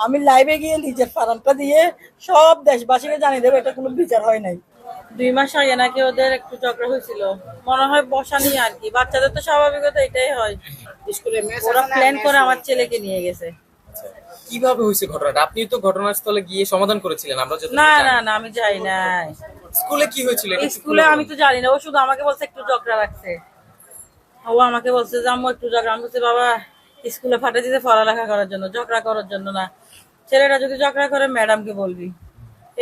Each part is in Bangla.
আমি লাইভে গিয়ে নিজের ফার্মটা দিয়ে সব দেশবাসীকে জানিয়ে দেবো এটা কোনো বিচার হয় নাই। দুই মাস আগে নাকি ওদের একটু ঝগড়া হয়েছিল। মনে হয় বসা নিয়ে আর কি। বাচ্চাদের তো স্বাভাবিকত এটাই হয়। স্কুলে ওরা প্ল্যান করে আমার ছেলেকে নিয়ে গেছে। আচ্ছা, কীভাবে হয়েছে ঘটনাটা? আপনি তো ঘটনাস্থলে গিয়ে সমাধান করেছিলেন আমরা যত না না না আমি যাই না স্কুলে কি হয়েছিল? স্কুলে আমি তো জানি না। ও শুধু আমাকে বলছে একটু ঝগড়া রাখছে ও আমাকে বলছে যে আম্মু একটু ঝগড়া। আমি বলছি বাবা স্কুলে ফাটে দিতে পড়ালেখা করার জন্য, ঝগড়া করার জন্য না। ছেলেরা যদি ঝগড়া করে, ম্যাডামকে বলবি।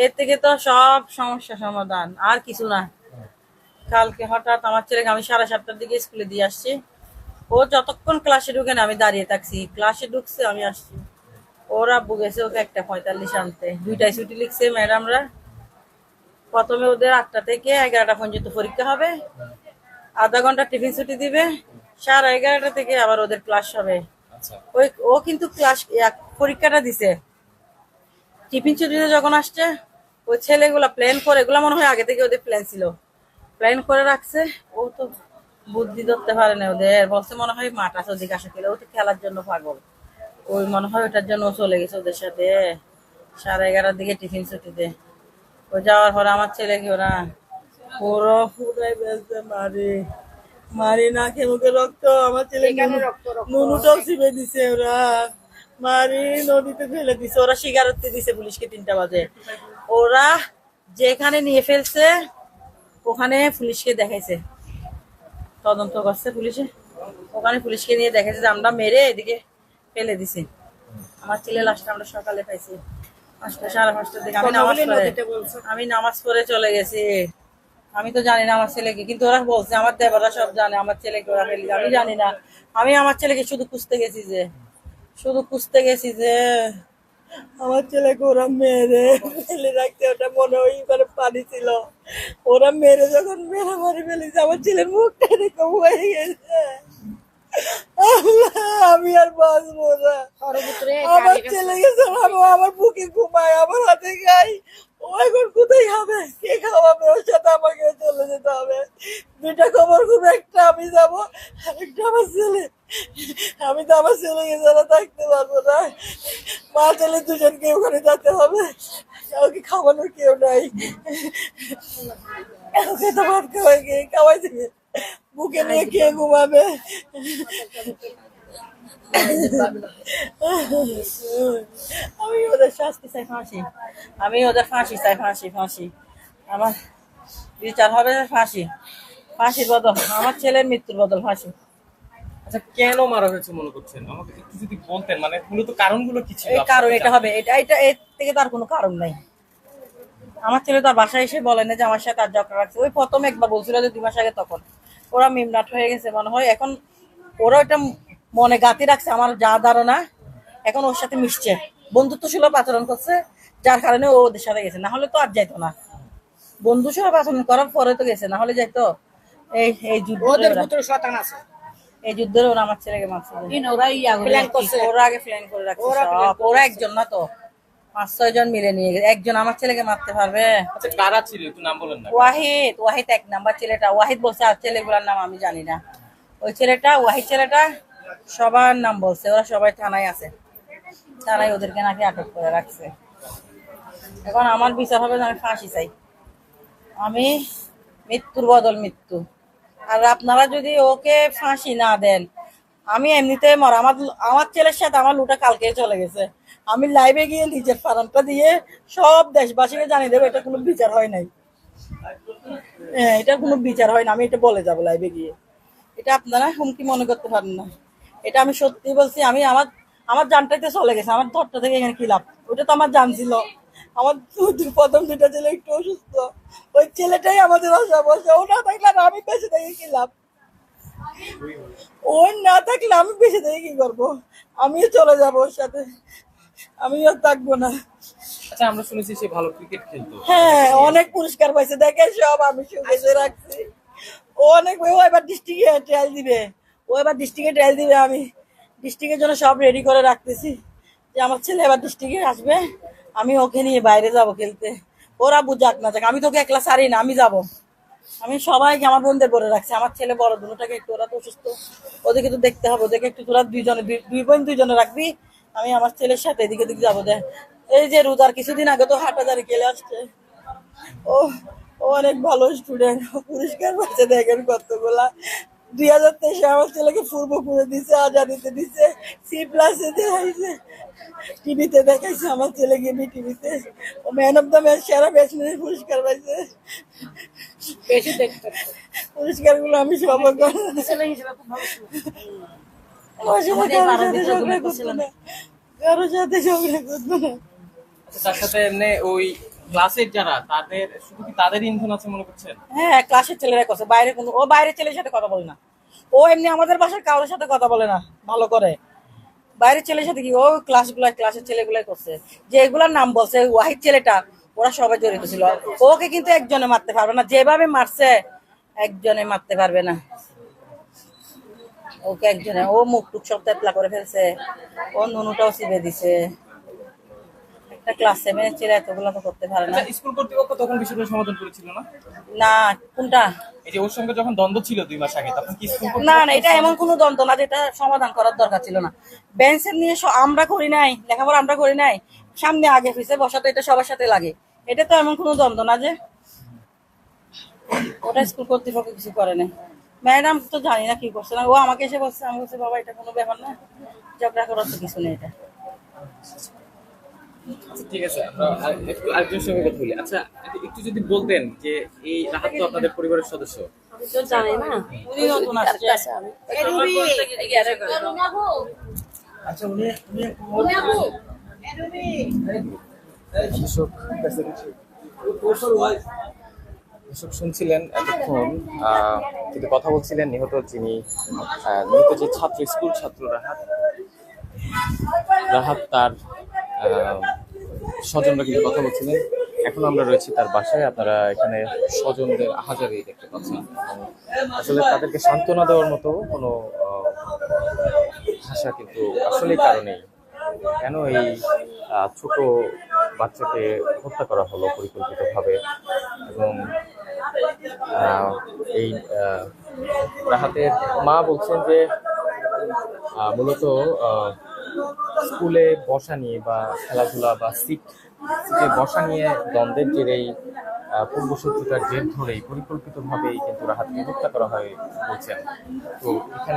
এর থেকে তো সব সমস্যা সমাধান, আর কিছু না। কালকে হঠাৎ আমার ছেলেকে আমি সাড়ে সাতটার দিকে স্কুলে দিয়ে আসছি। ও যতক্ষণ ক্লাসে ঢুকে না, আমি দাঁড়িয়ে থাকছি। ক্লাসে ঢুকছে, আমি আসছি। ওরা আব্বু গেছে, ওকে একটা পঁয়তাল্লিশ আনতে। দুইটাই ছুটি লিখছে ম্যাডামরা। প্রথমে ওদের আটটা থেকে এগারোটা পর্যন্ত পরীক্ষা হবে। আধা ঘণ্টা টিফিন ছুটি দিবে। সাড়ে এগারোটা থেকে আবার ওদের ক্লাস হবে। ওই, ও কিন্তু ক্লাস পরীক্ষাটা দিছে। টিফিন ছুটিতে যখন আসছে, ওই ছেলেগুলা প্ল্যান করে, এগুলা মনে হয় আগে থেকে ওদের প্ল্যান ছিল। প্ল্যান করে রাখছে, ও তো বুদ্ধি ধরতে পারে না ওদের। বলছে মনে হয় মাঠ আছে ওদিকে আসে খেলে ও তো খেলার জন্য পাগল। ওই মনে হয় ওটার জন্য চলে গেছে ওদের সাথে। সাড়ে এগারোটার দিকে টিফিন ছুটিতে। ও যাওয়ার পরে আমার ছেলে ছেলেকে ওরা? পুরো বেলতে মারি মারি না খেয়ে মুখে রক্ত আমার ছেলে নুনুটাও চিপে দিছে ওরা। মারি নদীতে ফেলে দিছে ওরা শিকারত্তি দিছে পুলিশকে তিনটা বাজে। ওরা যেখানে নিয়ে ফেলছে ওখানে পুলিশকে দেখাইছে। তদন্ত করছে পুলিশে। ওখানে পুলিশকে নিয়ে দেখাইছে যে আমরা মেরে এদিকে ফেলে দিছি। আমার ছেলে লাস্টে আমরা সকালে পাইছি। পাঁচটা সাড়ে পাঁচটার দিকে। আমি নামাজ আমি নামাজ পড়ে চলে গেছি। আমি তো জানি না আমার ছেলেকে, কিন্তু ওরা বলছে, আমার দেবরা সব জানে, আমার ছেলেকে ওরা ফেলি আমি জানি না। আমি আমার ছেলেকে শুধু খুঁজতে গেছি যে, শুধু খুঁজতে গেছি যে, আমার ছেলেকে ওরা মেরে ফেলে রাখতে, ওটা মনে হয় করে পানি ছিল। ওরা মেরে যখন মেরে মারি ফেলেছে, আমার ছেলের মুখটা এরকম হয়ে গেছে। আমি আর বাঁচবো না। আমার ছেলে গেছে আমি আমার বুকে ঘুমায় আমার হাতে খাই। ও এখন কোথায় খাবে? কে খাওয়াবে? ওর সাথে আমাকে চলে যেতে হবে। দুইটা খবর খুব একটা আমি যাব একটা আমার ছেলে। আমি তো আমার ছেলেকে ছাড়া থাকতে পারব না। মা ছেলে দুজনকে ওখানে যেতে হবে। ওকে খাওয়ানোর কেউ নাই। ওকে তো ভাত খাওয়াই খাওয়াই দিবে। বুকে নিয়ে কে ঘুমাবে আমি ওদের শাস্তি চাই ফাঁসি আমি ওদের ফাঁসি চাই ফাঁসি ফাঁসি আমার বিচার হবে ফাঁসি ফাঁসির বদল আমার ছেলের মৃত্যুর বদল ফাঁসি আচ্ছা কেন মারা হয়েছে মনে করছেন? আমাকে একটু যদি বলতেন মানে মূলত কারণগুলো কি ছিল এই কারণ এটা হবে। এটা এটা এর থেকে তার কোনো কারণ নাই। আমার ছেলে তার বাসায় এসে বলে না যে আমার সাথে আর ঝগড়া রাখছে। ওই প্রথম একবার বলছিল যে দুই মাস আগে তখন। ওরা মিমরাট হয়ে গেছে মনে হয়। এখন ওরা ওটা মনে গাতি রাখছে আমার যা ধারণা এখন ওর সাথে মিশছে। বন্ধুত্ব সুলভ আচরণ করছে যার কারণে ও ওদের সাথে গেছে। না হলে তো আর যাইতো না। বন্ধু সুলভ আচরণ করার পরে তো গেছে না হলে যাইতো। এই এই যুদ্ধ আছে। এই যুদ্ধের ওরা আমার ছেলেকে মারছে। ওরা ইয়া ওরা আগে প্ল্যান করে রাখছে ওরা একজন না তো। পাঁচ ছয় জন মিলে নিয়ে গেছে। একজন আমার ছেলেকে মারতে পারবে? আচ্ছা কারা ছিল? একটু নাম বলেন না। ওয়াহিদ ওয়াহিদ এক নাম্বার ছেলেটা। ওয়াহিদ বলছে আর ছেলেগুলোর নাম আমি জানি না। ওই ছেলেটা ওয়াহিদ ছেলেটা সবার নাম বলছে। ওরা সবাই থানায় আছে। থানায় ওদেরকে নাকি আটক করে রাখছে। এখন আমার বিচার হবে আমি ফাঁসি চাই। আমি মৃত্যুর বদল মৃত্যু। আর আপনারা যদি ওকে ফাঁসি না দেন আমি এমনিতে মর। আমার আমার ছেলের সাথে আমার লুটা কালকে চলে গেছে। আমি লাইভে গিয়ে নিজের ফার্মটা দিয়ে সব দেশবাসীকে জানিয়ে দেবো, এটা কোনো বিচার হয় নাই। হ্যাঁ এটা কোনো বিচার হয় না, আমি এটা বলে যাব লাইভে গিয়ে। এটা আপনারা হুমকি মনে করতে পারেন না। এটা আমি সত্যি বলছি, আমি আমার আমার জানটাইতে চলে গেছে, আমার ধরটা থেকে এখানে কি লাভ? ওটা তো আমার জান ছিল। আমার প্রথম দুটা ছেলে একটু অসুস্থ। ওই ছেলেটাই আমাদের আশা বসে, ও না থাকলে আমি বেঁচে থেকে কি লাভ? ও না থাকলে আমি বেঁচে থেকে কি করব? আমিও চলে যাব ওর সাথে। আমিও থাকব না। আচ্ছা আমরা শুনেছি সে ভালো ক্রিকেট খেলতো। হ্যাঁ অনেক পুরস্কার পাইছে। দেখে সব আমি শুনেছে রাখছি। ও অনেক ও এবার ডিস্ট্রিক্টে ট্রায়াল দিবে। ও এবার ডিস্ট্রিক্টে ট্রায়াল দিবে আমি ডিস্ট্রিক্টের জন্য সব রেডি করে রাখতেছি। যে আমার ছেলে এবার ডিস্ট্রিক্টে আসবে আমি ওকে নিয়ে বাইরে যাব খেলতে। ওরা বুঝাক না যাক আমি তোকে একলা সারি না আমি যাব। আমি সবাইকে আমার বোনদের বলে রাখছি। আমার ছেলে বড় দুটাকে একটু ওরা তো অসুস্থ। ওদেরকে তো দেখতে হবে। ওদেরকে একটু তোরা দুইজনে দুই- দুই বোন দুইজনে রাখবি। আমি আমার ছেলের সাথে এদিকে দিকে যাব দেখ। এই যে রোজার কিছুদিন আগে তো হাটাদারি গেলে আসছে। ও ও অনেক ভালো স্টুডেন্ট পুরস্কার পাচ্ছে দেখেন কতগুলা। দুই হাজার তেইশে আমার ছেলেকে পূর্ব করে দিছে আজাদিতে দিছে সি প্লাসে দেখাইছে টিভিতে দেখাইছে আমার ছেলেকে বি টিভিতে। ও ম্যান অফ দ্য ম্যাচ সেরা ব্যাটসম্যানের পুরস্কার পাইছে। পুরস্কারগুলো আমি সব আমার সাথে কারোর সাথে ঝগড়া করতো না। কারোর সাথে ঝগড়া করতো না। আচ্ছা, তার সাথে এমনি ওই ক্লাসের যারা তাদের শুধু কি তাদের ইন্ধন আছে মনে করছেন? হ্যাঁ ক্লাসের ছেলেরা করছে। বাইরে কোনো ও বাইরের ছেলের সাথে কথা বলে না। ও এমনি আমাদের বাসার কারোর সাথে কথা বলে না ভালো করে। বাইরের ছেলের সাথে কি ও ক্লাসগুলা ক্লাসের ছেলেগুলাই করছে। যে এগুলার নাম বলছে ওয়াহিদ ছেলেটা ওরা সবাই জড়িত ছিল। ওকে কিন্তু একজনে মারতে পারবে না। যেভাবে মারছে একজনে মারতে পারবে না। ওকে একজনে ও মুখ টুক সব তেতলা করে ফেলছে। ও নুনুটাও চিবে দিছে। একটা ক্লাস সেভেনের ছেলে এতগুলো তো করতে পারে না। আচ্ছা স্কুল কর্তৃপক্ষ তখন বিষয়টা সমাধান করেছিল না? না কোনটা? এই ওর সঙ্গে যখন দ্বন্দ্ব ছিল দুই মাস আগে তখন কি স্কুল না না এটা এমন কোনো দ্বন্দ্ব না যেটা সমাধান করার দরকার ছিল না। বেঞ্চের নিয়ে আমরা করি নাই লেখাপড়া আমরা করি নাই। সামনে আগে পিছে বসাতে এটা সবার সাথে লাগে। এটা তো এমন কোনো দ্বন্দ্ব না যে ওটা স্কুল কর্তৃপক্ষ কিছু করে ম্যাডাম তো জানি না কি করছে না ও আমাকে এসে বলছে আমি বলছি বাবা এটা কোনো ব্যাপার না ঝগড়া করার তো কিছু নেই এটা আচ্ছা, ঠিক আছে একটু আরেকজনের সঙ্গে কথা বলি আচ্ছা একটু- একটু যদি বলতেন যে এই রাহাত তো আপনাদের পরিবারের সদস্য উনি নতুন আসছে দর্শক দর্শক শুনছিলেন এতক্ষণ কিন্তু কথা বলছিলেন নিহত যিনি নিহত যে ছাত্র, স্কুল ছাত্র রাহাত রাহাত তার স্বজনরা কিন্তু কথা বলছিলেন। এখন আমরা রয়েছি তার বাসায়, আপনারা এখানে স্বজনদের আহাজারি দেখতে পাচ্ছেন। আসলে তাদেরকে সান্ত্বনা দেওয়ার মতো কোনো ভাষা কিন্তু আসলেই কারণেই কেন এই ছোট বাচ্চাকে হত্যা করা হলো পরিকল্পিতভাবে? এবং এই রাহাতের মা বলছেন যে মূলত স্কুলে বসা নিয়ে বা খেলাধুলা বা সিট, সিটে বসা নিয়ে দ্বন্দ্বের জেরেই এই পূর্বশত্রুতার জের ধরেই পরিকল্পিতভাবেই কিন্তু রাহাতকে হত্যা করা হয় বলছেন। তো এখানে